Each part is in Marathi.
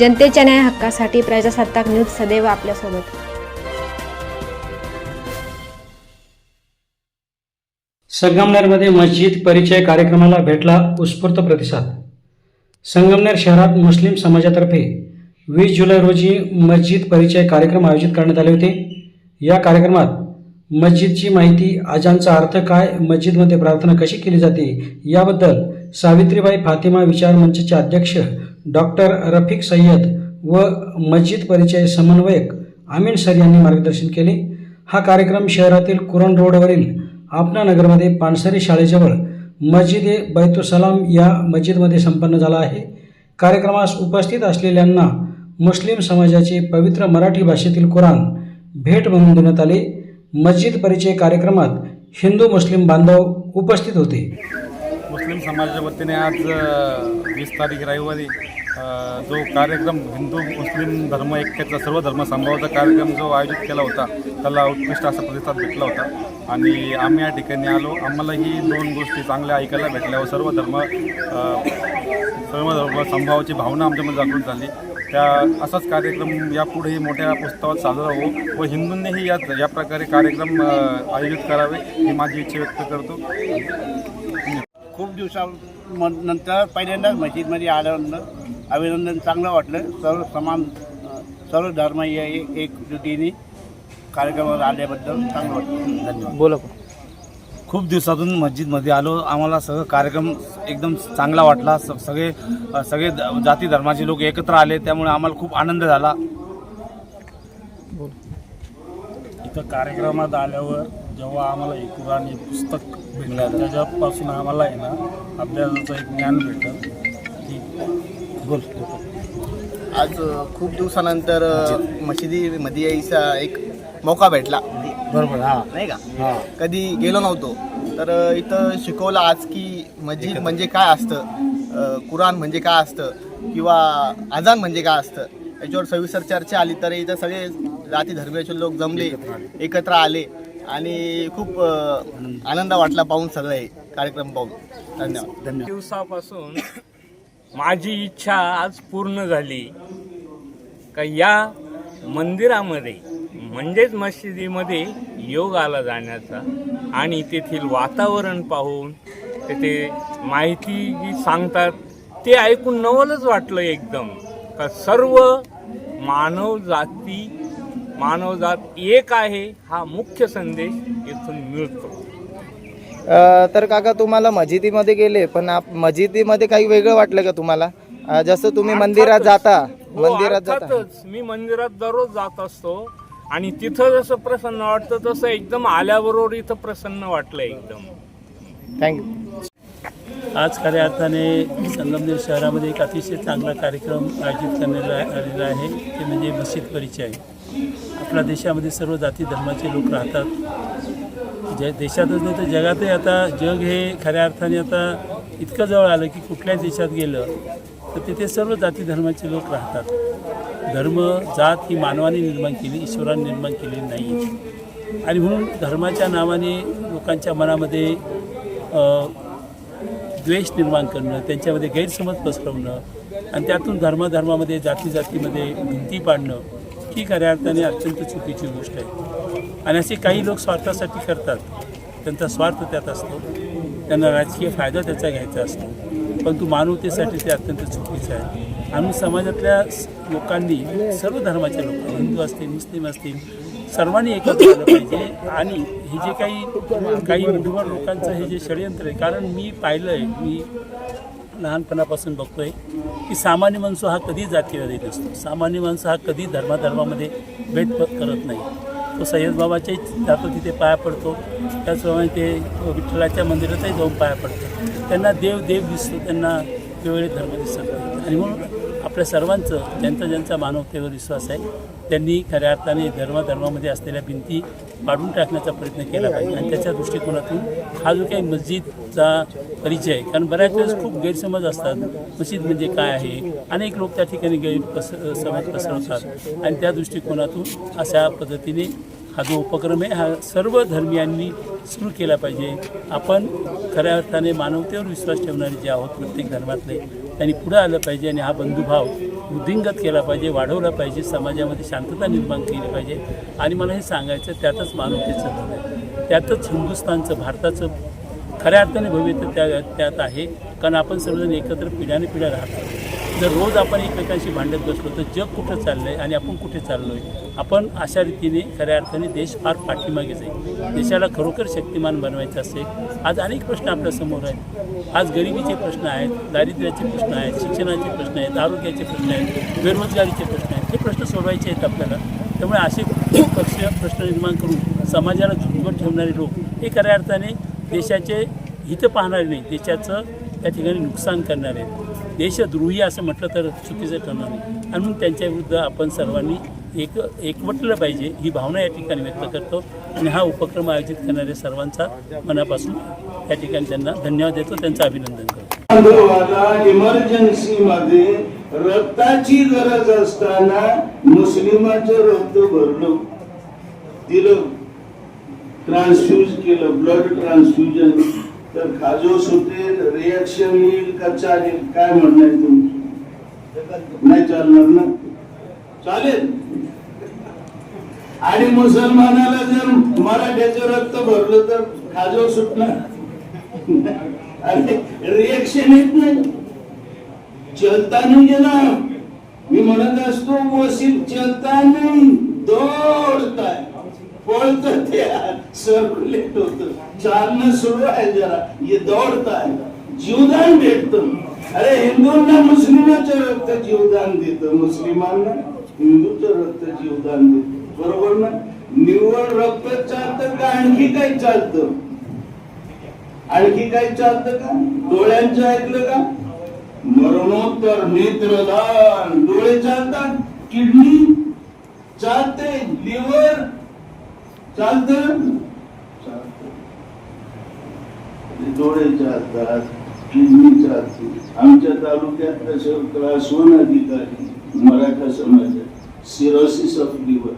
जनतेच्या न्याय हक्कासाठी प्रजासत्ताक न्यूज सदैव आपल्यासोबत. संगमनेरमध्ये मस्जिद परिचय कार्यक्रमाला भेटला उत्स्फूर्त प्रतिसाद. संगमनेर शहरात मुस्लिम समाजातर्फे वीस जुलै रोजी मस्जिद परिचय कार्यक्रम आयोजित करण्यात आले होते. या कार्यक्रमात मस्जिदची माहिती आजांचा अर्थ काय मस्जिदमध्ये प्रार्थना कशी केली जाते याबद्दल सावित्रीबाई फातिमा विचार मंचचे अध्यक्ष डॉक्टर रफिक सय्यद व मस्जिद परिचय समन्वयक आमीन सर यांनी मार्गदर्शन केले. हा कार्यक्रम शहरातील कुरण रोडवरील आपना नगरमध्ये पानसरी शाळेजवळ मस्जिद ए बैतुसलाम या मस्जिदमध्ये संपन्न झाला आहे. कार्यक्रमास उपस्थित असलेल्यांना मुस्लिम समाजाचे पवित्र मराठी भाषेतील कुराण भेट म्हणून देण्यात आले. मस्जिद परिचय कार्यक्रमात हिंदू मुस्लिम बांधव उपस्थित होते. मुस्लिम समाजाच्या वतीने आज वीस तारीख रविवारी जो कार्यक्रम हिंदू मुस्लिम धर्म ऐक्याचा सर्व धर्म संभावाचा कार्यक्रम जो आयोजित केला होता त्याला उत्कृष्ट असा प्रतिसाद भेटला होता. आणि आम्ही या ठिकाणी आलो. आम्हाला ही दोन गोष्टी चांगल्या ऐकायला भेटल्या. व सर्व धर्म सर्व धर्म संभावाची भावना आमच्यामध्ये जागृत झाली. त्या असाच कार्यक्रम यापुढेही मोठ्या पुस्तकात साजरा हो व हिंदूंनीही या या प्रकारे कार्यक्रम आयोजित करावे ही माझी इच्छा व्यक्त करतो. खूप दिवसानंतर पहिल्यांदाच मस्जिदमध्ये आल्यानंतर अभिनंदन. चांगलं वाटलं. सर्व समान सर्व धर्म या एक एकजुटीने कार्यक्रमावर आल्याबद्दल चांगलं वाटलं. धन्यवाद. बोला. खूप दिवसातून मस्जिदमध्ये आलो. आम्हाला सगळं कार्यक्रम एकदम चांगला वाटला. स सगळे सगळे जाती धर्माचे लोक एकत्र आले. त्यामुळे आम्हाला खूप आनंद झाला. इथं कार्यक्रमात आल्यावर जेव्हा आम्हाला हे कुराण हे पुस्तक भेटलं त्याच्यापासून आम्हाला आहे ना अभ्यासाचं एक ज्ञान भेटलं. की बोल. आज खूप दिवसानंतर मशिदीमध्ये यायचा एक मौका भेटला. बरोबर हा. नाही का? हा. कधी गेलो नव्हतो. तर इथं शिकवलं आज की मस्जिद म्हणजे काय असतं? कुराण म्हणजे काय असतं? किंवा अजान म्हणजे काय असतं? याच्यावर सविस्तर चर्चा आली तर इथं सगळे जाती धर्मीयाचे लोक जमले एकत्र आले. आणि खूप अ, आनंद वाटला पाहून सगळे कार्यक्रम पाहून. धन्यवाद. दिवसापासून माझी इच्छा आज पूर्ण झाली का या मंदिरामध्ये म्हणजेच मशिदीमध्ये योग आला जाण्याचा आणि तेथील वातावरण पाहून तेथे माहिती जी सांगतात ते ऐकून नवलच वाटलं एकदम. का सर्व मानव जाती मानवजात एक आहे हा मुख्य संदेश इथून मिळतो. अ, तर काका तुम्हाला मस्जिदीमध्ये गेले पण आप- मस्जिदीमध्ये काही वेगळं वाटलं का तुम्हाला? अ, जसं तुम्ही मंदिरात जाता हो, मंदिरात जाता. अर्थातच. मी मंदिरात दररोज जात असतो आणि तिथं जसं प्रसन्न वाटतं तसं एकदम आल्याबरोबर इथं प्रसन्न वाटलं एकदम. थँक्यू आज खऱ्या अर्थाने संगमनेर शहरामध्ये एक अतिशय चांगला कार्यक्रम आयोजित करण्यात आलेला आहे ते म्हणजे मस्जिद परिचय. आपल्या देशामध्ये सर्व जाती धर्माचे लोक राहतात. जे देशातच नाही तर जगातही आता जग हे खऱ्या अर्थाने आता इतकं जवळ आलं की कुठल्याही देशात गेलं तर तिथे सर्व जाती धर्माचे लोक राहतात. धर्म जात ही मानवाने निर्माण केली ईश्वराने निर्माण केलेली नाही. आणि म्हणून धर्माच्या नावाने लोकांच्या मनामध्ये द्वेष निर्माण करणं त्यांच्यामध्ये गैरसमज पसरवणं आणि त्यातून धर्माधर्मामध्ये जाती जातीमध्ये भिंती पाडणं ही खऱ्या अर्थाने अत्यंत चुकीची गोष्ट आहे. आणि असे काही लोक स्वार्थासाठी करतात. त्यांचा स्वार्थ त्यात असतो. त्यांना राजकीय फायदा त्याचा घ्यायचा असतो. परंतु मानवतेसाठी ते अत्यंत चुकीचं आहे. आणि समाजातल्या लोकांनी सर्व धर्माच्या लोक हिंदू असतील मुस्लिम असतील सर्वांनी एकत्र आलं पाहिजे. आणि हे जे काही काही मुठभर लोकांचं हे जे षडयंत्र आहे कारण मी पाहिलं आहे मी लहानपणापासून बघतोय की सामान्य माणसं हा कधी जातीवादी नसतो सामान्य माणसं हा कधी धर्माधर्मामध्ये भेद करत नाही. तो सय्यदबाबाच्याही जातो तिथे पाया पडतो. त्याचप्रमाणे ते विठ्ठलाच्या मंदिरातही जाऊन पाया पडतो त्यांना देव देव दिसतो. त्यांना वेगवेगळे धर्म दिसत नाही. आणि म्हणून आपल्या सर्वांचं ज्यांचा ज्यांचा मानवतेवर विश्वास आहे त्यांनी खऱ्या अर्थाने धर्माधर्मामध्ये असलेल्या भिंती पाडून टाकण्याचा प्रयत्न केला पाहिजे. आणि त्याच्या दृष्टिकोनातून हा जो काही मस्जिदचा परिचय आहे कारण बऱ्याच वेळेस खूप गैरसमज असतात. मस्जिद म्हणजे काय आहे? अनेक लोक त्या ठिकाणी गैर पसर समज पसरवतात. आणि त्या दृष्टिकोनातून अशा पद्धतीने हा जो उपक्रम आहे हा सर्व धर्मियांनी सुरू केला पाहिजे. आपण खऱ्या अर्थाने मानवतेवर विश्वास ठेवणारे जे आहोत प्रत्येक धर्मातले त्यांनी पुढं आलं पाहिजे आणि हा बंधुभाव वृद्धिंगत केला पाहिजे वाढवला पाहिजे समाजामध्ये शांतता निर्माण केली पाहिजे. आणि मला हे सांगायचं त्यातच मानवतेचं धन आहे. त्यातच हिंदुस्थानचं भारताचं खऱ्या अर्थाने भवित्य त्या त्यात आहे. कारण आपण सर्वजण एकत्र पिढ्याने पिढ्या राहतो जर रोज आपण एकमेकांशी भांडत बसलो तर जग कुठं चाललं आहे आणि आपण कुठे चाललो आहे आपण अशा रीतीने खऱ्या अर्थाने देश फार पाठीमागे जाईल. देशाला खरोखर शक्तिमान बनवायचं असेल आज अनेक प्रश्न आपल्यासमोर आहेत. आज गरिबीचे प्रश्न आहेत दारिद्र्याचे प्रश्न आहेत शिक्षणाचे प्रश्न आहेत आरोग्याचे प्रश्न आहेत बेरोजगारीचे प्रश्न आहेत. हे प्रश्न सोडवायचे आहेत आपल्याला. त्यामुळे असे पक्ष प्रश्न निर्माण करून समाजाला झुकवत ठेवणारे लोक हे खऱ्या अर्थाने देशाचे हित पाहणारे नाही. देशाचं त्या ठिकाणी नुकसान करणारे. देशद्रोही असं म्हटलं तर चुकीचं ठरणार नाही. आणि म्हणून त्यांच्या विरुद्ध आपण सर्वांनी एक एकवटलं पाहिजे ही भावना या ठिकाणी व्यक्त करतो. आणि हा उपक्रम आयोजित करणाऱ्या सर्वांचा मनापासून या ठिकाणी त्यांना धन्यवाद देतो. त्यांचं अभिनंदन करतो. इमर्जन्सीमध्ये इमर्जन्सी रक्ताची गरज असताना मुस्लिमाचं रक्त भरलं. दिलं. ट्रान्सफ्यूज केलं. ब्लड ट्रान्सफ्युजन तर खाजो सुटेल रिएक्शन येईल का चालेल? काय म्हणणार तुम्ही नाही चालणार ना? चालेल. आणि मुसलमानाला जर मराठ्याचं रक्त भरलं तर खाजो सुटणार अरे रिएक्शन येत नाही. चलता नाही गेला. मी म्हणत असतो वसील चलता नाही दौडताय. पळत ते सर्क्युलेट होत. चालणं सुरू आहे जरा. हे दौडताय जीवदान भेटत. अरे हिंदूंना मुस्लिमाचं रक्त जीवदान देत. मुस्लिमांना हिंदूचं रक्त जीवदान देत. बरोबर ना? निव्वळ रक्त चालतं का? आणखी काही चालतं? आणखी काही चालतं का? डोळ्यांचं ऐकलं का? मरणोत्तर नेत्रदान. डोळे चालतात. किडनी चालते. लिव्हर चालत. डोळे हातात किडनी हातात आमच्या तालुक्यात तसं क्लास अधिकारी मराठा समाजात सिरोसिस ऑफ लिव्हर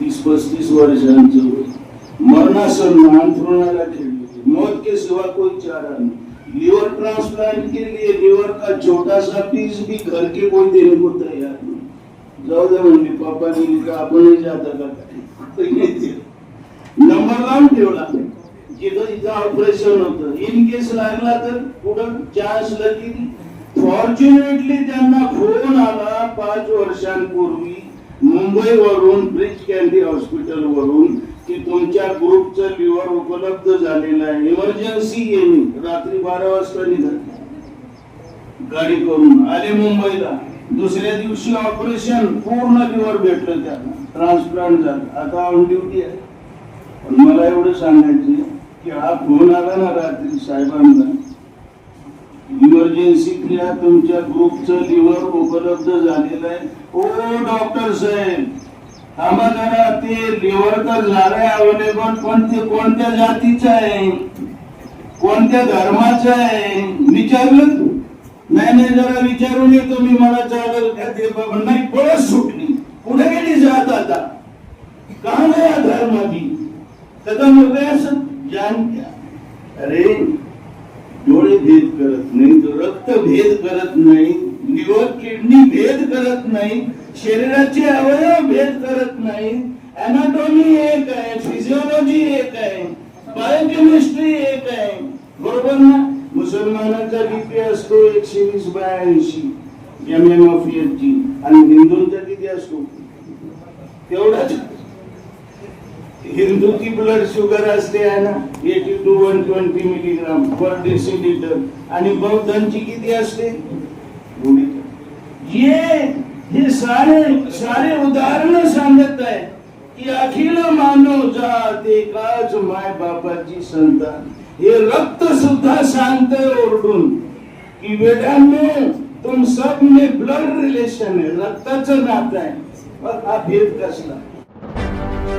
तीस पस्तीस वर्षांचं वय मरणासन अंथरुणाला खेळले. मौत के सिवा कोई चारा नहीं. लीवर ट्रांसप्लांट के लिए लीवर का छोटा सा पीस भी घर के कोई देने को तैयार नहीं. जाऊ दे म्हणजे पप्पा ने का आपणही जाता का? नंबर लावून ठेवला. जिथं जिथं ऑपरेशन होतं. इन केस लागला तर पुढं चान्स की फॉर्च्युनेटली त्यांना फोन आला पाच वर्षांपूर्वी. मुंबईवरून ब्रिज कॅन्डी हॉस्पिटल वरून की तुमच्या ग्रुपचं लिव्हर उपलब्ध झालेलं आहे. इमर्जन्सी येणे. रात्री बारा वाजता निघत गाडी करून आले मुंबईला. दुसऱ्या दिवशी ऑपरेशन पूर्ण लिव्हर भेटलं त्यांना ट्रान्सप्लांट झालं. आता ऑन ड्युटी आहे. पण मला एवढं सांगायचं की हा फोन आला ना रात्री साहेबांना. इमर्जन्सी क्रिया तुमच्या ग्रुपचं लिव्हर उपलब्ध झालेलं आहे. ओ डॉक्टर साहेब थांबा जरा ते लिव्हर तर झालंय अवेलेबल पण ते कोणत्या जातीचं आहे? कोणत्या धर्माचं आहे? विचारलं? नाही नाही जरा विचारून येतो मी मला चालेल का ते बाबा नाही पळत सुटली. पुढे गेली जात आता? का नाही धर्माची त्याचा मुलगा असं? ज्ञान अरे डोळे भेद करत नाही रक्त भेद करत नाही लिव्हर किडनी भेद करत नाही शरीराचे अवयव भेद करत नाही अनाटॉमी एक आहे फिजिओलॉजी एक आहे बायोकेमिस्ट्री एक आहे. बरोबर ना? मुसलमानाचा बीपी असतो? एकशे वीस बायांशी एम एम ऑफ एच आणि हिंदूंचा किती असतो? तेवढाच हिंदूची ब्लड शुगर असते आहे ना? Eighty two one twenty milligram per decilitre आणि बौद्धांची किती असते? ये हे सारे सारे उदाहरण सांगत आहे की अखिल मानव जात एकाच माय बापाची संतान. हे रक्त सुद्धा सांगतंय ओरडून. की वेदांनो तुम सब में ब्लड रिलेशन आहे रक्ताचं नातं आहे. हा भेद कसला.